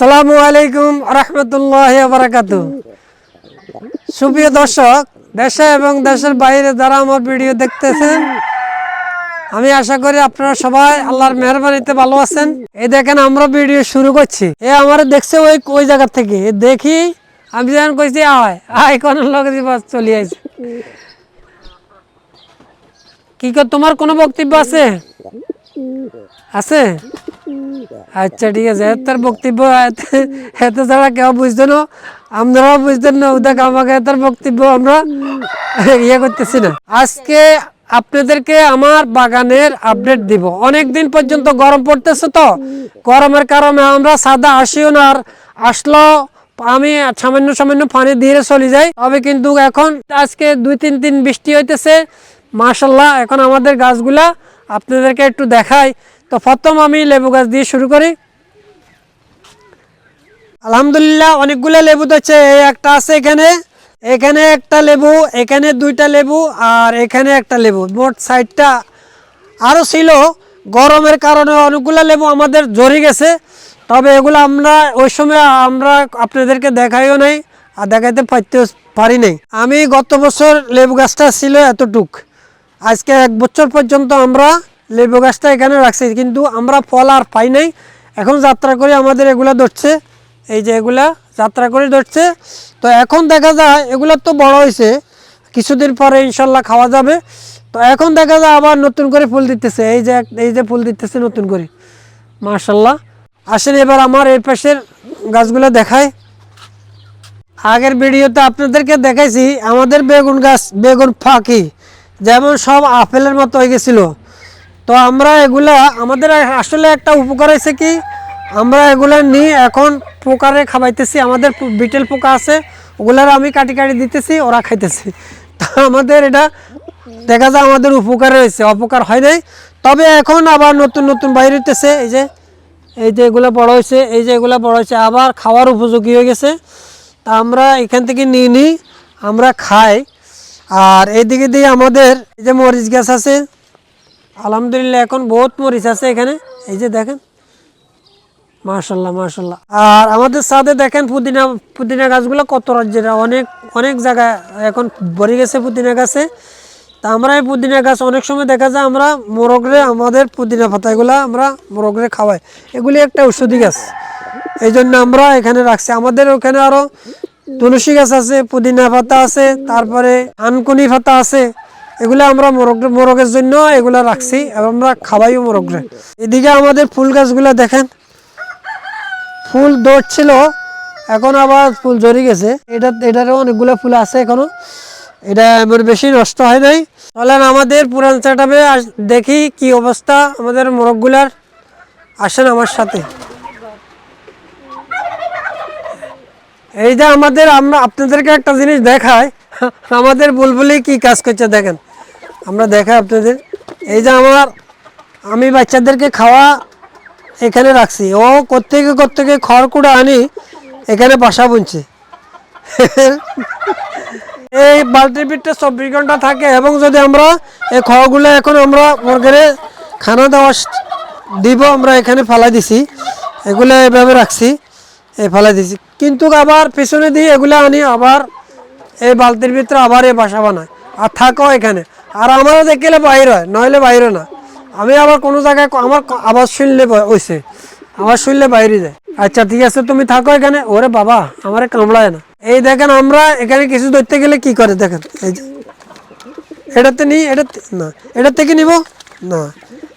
আসসালামু আলাইকুম রহমতুল্লাহ বারাকাতু সুপ্রিয় দর্শক, দেশে এবং দেশের বাইরে যারা আমার ভিডিও দেখতেছেন, আমি আশা করি আপনারা সবাই আল্লাহর মেহরবানিতে ভালো আছেন। এই দেখেন আমরা ভিডিও শুরু করছি। এ আমার দেখছে ওই ওই জায়গা থেকে। দেখি, আমি যখন কইছি, আয় আয়, কোন লোক চলে আসে কি তোমার কোনো বক্তব্য আছে? আছে? আচ্ছা ঠিক আছে তার বক্তব্য, এত- ছাড়া কেউ বুঝতো না। আমরাও বুঝতেন না ওদের আমাকে তার বক্তব্য, আমরা ইয়ে করতেছি না। আজকে আপনাদেরকে আমার বাগানের আপডেট দিব। অনেক দিন পর্যন্ত গরম পড়তেছে তো। গরমের কারণে আমরা সাদা আসিও না, আর আসলো আমি সামান্য সামান্য পানি দিয়ে চলে যাই। তবে কিন্তু এখন আজকে দুই তিন দিন বৃষ্টি হইতেছে। মাশাল্লাহ এখন আমাদের গাছগুলা আপনাদেরকে একটু দেখাই। তো প্রথম আমি লেবু গাছ দিয়ে শুরু করি। আলহামদুলিল্লাহ, অনেকগুলো লেবু দিচ্ছে এই একটা আছে এখানে। এখানে একটা লেবু, এখানে দুইটা লেবু আর এখানে একটা লেবু। মোট সাইডটা আরও ছিল। গরমের কারণে অনেকগুলো লেবু আমাদের জড়ি গেছে। তবে এগুলো আমরা ওই সময় আমরা আপনাদেরকে দেখাইও নাই আর দেখাইতে পারতে পারি নাই। আমি গত বছর লেবু গাছটা ছিল এতটুক। আজকে এক বছর পর্যন্ত আমরা লেবু গাছটা এখানে রাখছি, কিন্তু আমরা ফল আর পাই নাই। এখন যাত্রা করে আমাদের এগুলা ধরছে। এই যে এগুলা যাত্রা করে ধরছে। তো এখন দেখা যায়, এগুলা তো বড় হয়েছে। কিছুদিন পরে ইনশাল্লাহ খাওয়া যাবে। তো এখন দেখা যায় আবার নতুন করে ফুল দিতেছে। এই যে এই যে ফুল দিতেছে নতুন করে। মার্শাল্লাহ আসেন এবার আমার এই পাশের গাছগুলো দেখায় আগের ভিডিওতে আপনাদেরকে দেখাইছি, আমাদের বেগুন গাছ, বেগুন ফাঁকি। যেমন সব আপেলের মতো হয়ে গেছিল। তো আমরা এগুলা, আমাদের আসলে একটা উপকার হয়েছে কি, আমরা এগুলা নিয়ে এখন পোকারে খাবাইতেছি, আমাদের বিটেল পোকা আছে, ওগুলার আমি কাটি কাটি দিতেছি, ওরা খাইতেছি। তা আমাদের এটা দেখা যায় আমাদের উপকার হয়েছে, অপকার হয় নাই। তবে এখন আবার নতুন নতুন বাইরে হইতেছে, এই যে এই যে এগুলো বড় হয়েছে, এই যে এগুলো বড় হয়েছে, আবার খাওয়ার উপযোগী হয়ে গেছে। তা আমরা এখান থেকে নিয়ে নিই, আমরা খাই। আর এইদিকে দিয়ে আমাদের এই যে মরিচ গাছ আছে, আলহামদুলিল্লাহ এখন বহুত মরিচ আছে এখানে। এই যে দেখেন মার্শাল্লাহ মার্শাল্লাহ আর আমাদের সাথে দেখেন পুদিনা পুদিনা গাছগুলো কত রাজ্যের, অনেক অনেক জায়গায় এখন ভরে গেছে পুদিনা গাছে। তা আমরা এই পুদিনা গাছ অনেক সময় দেখা যায় আমরা মোরগরে, আমাদের পুদিনা পাতাগুলো আমরা মোরগরে খাওয়াই। এগুলি একটা ঔষধি গাছ। এই জন্য আমরা এখানে রাখছি। আমাদের ওখানে আরও তুলসী গাছ আছে, পুদিনা পাতা আছে, তারপরে আনকুনি পাতা আছে। এগুলো আমরা মোরগ, মোরগের জন্য এগুলা রাখছি আমরা খাওয়াইও মোরগরে। এদিকে আমাদের ফুল গাছগুলো দেখেন। ফুল ধরছিল, এখন আবার ফুল ঝরে গেছে। এটা, এটারও অনেকগুলো ফুল আছে এখনও। এটা এমন বেশি নষ্ট হয় নাই। চলেন আমাদের পুরান সেটাপে দেখি কি অবস্থা আমাদের মোরগগুলার। আসেন আমার সাথে। এই যে আমাদের, আমরা আপনাদেরকে একটা জিনিস দেখাই। আমাদের বুলবুলি কি কাজ করছে দেখেন। আমরা দেখাই আপনাদের। এই যে আমার, আমি বাচ্চাদেরকে খাওয়া এখানে রাখছি। ও কোত্থেকে কোত্থেকে খড়কুড়া আনি, এখানে বাসা বুনছে। এই বালতির পিঠটা চব্বিশ ঘণ্টা থাকে এবং যদি আমরা এই খড়গুলো এখন আমরা মুরগেরে খানা দেওয়া দিব, আমরা এখানে ফালাই দিছি। এগুলো এভাবে রাখছি এই ফালাই দিছি। কিন্তু আবার পিছনে দিয়ে এগুলো আনি, আবার এই বালতির ভিতরে আবার এই বাসা বানায়। আর থাকো এখানে। আর আমারও দেখলে বাইর হয়, নইলে বাইরে না। আমি আবার কোনো জায়গায় আমার আবার শুনলে হইছে। আওয়াজ শুনলে বাইরে যায়। আচ্ছা ঠিক আছে, তুমি থাকো এখানে। ওরে বাবা, আমারে কামড়ায় না। এই দেখেন, আমরা এখানে কিছু ধরতে গেলে কি করে দেখেন? এই যে। এটাতে নি এটা না। এটার থেকে নিব? না।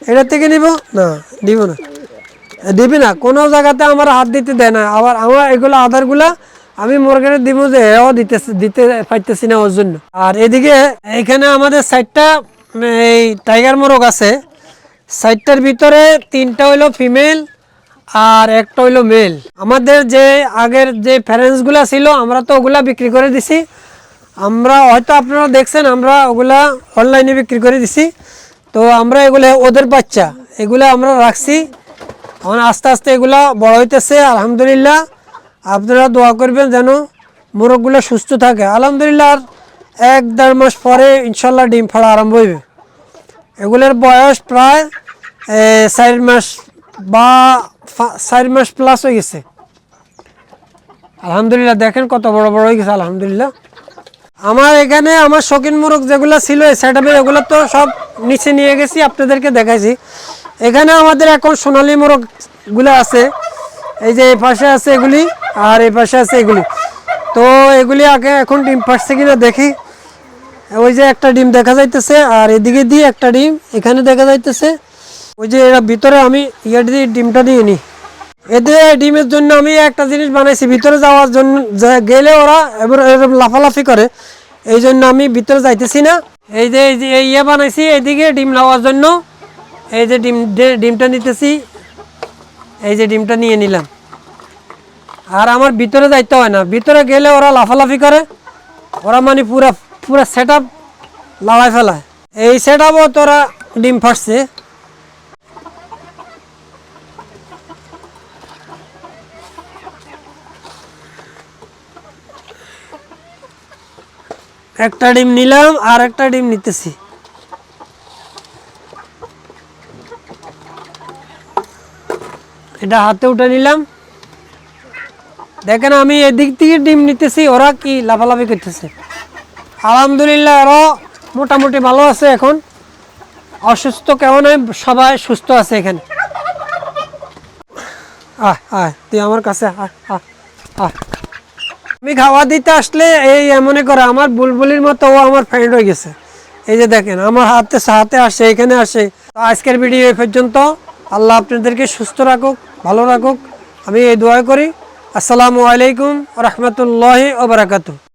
এটার থেকে নিব? না নিব না। দিবি না। কোনো জায়গাতে আমার হাত দিতে দেয় না। আবার আমার এগুলো আধারগুলা আমি মোরগের দিব যে এও দিতেছে দিতে পাইতেছি না ওর জন্য। আর এদিকে এখানে আমাদের সাইডটা এই টাইগার মোরগ আছে। সাইডটার ভিতরে তিনটা হইল ফিমেল আর একটা হইল মেল আমাদের যে আগের যে প্যারেন্টসগুলো ছিল, আমরা তো ওগুলা বিক্রি করে দিছি। আমরা হয়তো আপনারা দেখছেন, আমরা ওগুলা অনলাইনে বিক্রি করে দিছি। তো আমরা এগুলো ওদের বাচ্চা, এগুলো আমরা রাখছি। এখন আস্তে আস্তে এগুলা বড় হইতেছে, আলহামদুলিল্লাহ। আপনারা দোয়া করবেন যেন মোরগগুলো সুস্থ থাকে। আলহামদুলিল্লাহ এক দেড় মাস পরে ইনশাল্লাহ ডিম ফাড়া আরম্ভ হইবে। এগুলোর বয়স প্রায় চার মাস বা চার মাস প্লাস হয়ে গেছে। আলহামদুলিল্লাহ, দেখেন কত বড় বড় হয়ে গেছে, আলহামদুলিল্লাহ। আমার এখানে আমার শৌখিন মোরগ যেগুলো ছিল সেটআপে এগুলো তো সব নিচে নিয়ে গেছি, আপনাদেরকে দেখাইছি। এখানে আমাদের এখন সোনালী মোরগগুলো আছে। এই যে এই পাশে আছে এগুলি, আর এই পাশে আছে এগুলি। তো এগুলি আগে এখন ডিম পাচ্ছে কিনা দেখি। ওই যে একটা ডিম দেখা যাইতেছে, আর এদিকে দিয়ে একটা ডিম এখানে দেখা যাইতেছে। ওই যে এরা ভিতরে আমি ইয়ে দিয়ে ডিমটা দিয়ে নিই এদের ডিমের জন্য আমি একটা জিনিস বানাইছি, ভিতরে যাওয়ার জন্য গেলে ওরা এবার এরকম লাফালাফি করে। এই জন্য আমি ভিতরে যাইতেছি না। এই যে এই যে ইয়ে বানাইছি এইদিকে ডিম নেওয়ার জন্য। এই যে ডিম ডিমটা নিতেছি, এই যে ডিমটা নিয়ে নিলাম। আর আমার ভিতরে যাইতে হয় না। ভিতরে গেলে ওরা লাফালাফি করে, ওরা মানে পুরা পুরা সেট আপ লাড়াই ফেলায়। এই সেট আপও তোরা ডিম ফাটছে। একটা ডিম নিলাম আর একটা ডিম নিতেছি। এটা হাতে উঠে নিলাম। দেখেন আমি এদিক থেকে ডিম নিতেছি, ওরা কি লাফালাফি করতেছে। আলহামদুলিল্লাহ ওরা মোটামুটি ভালো আছে এখন। অসুস্থ কেমন সবাই সুস্থ আছে এখানে। আহ আহ, তুই আমার কাছে আহ আমি খাওয়া দিতে আসলে এই এমনই করে, আমার বুলবুলির মতো ও আমার ফ্রেন্ড হয়ে গেছে। এই যে দেখেন, আমার হাতে হাতে আসে, এখানে আসে। আজকের ভিডিও এই পর্যন্ত। আল্লাহ আপনাদেরকে সুস্থ রাখুক। ভালো রাখুক। আমি এই দোয়া করি। আসসালামু আলাইকুম রহমতুল্লাহ ওবরাকাতু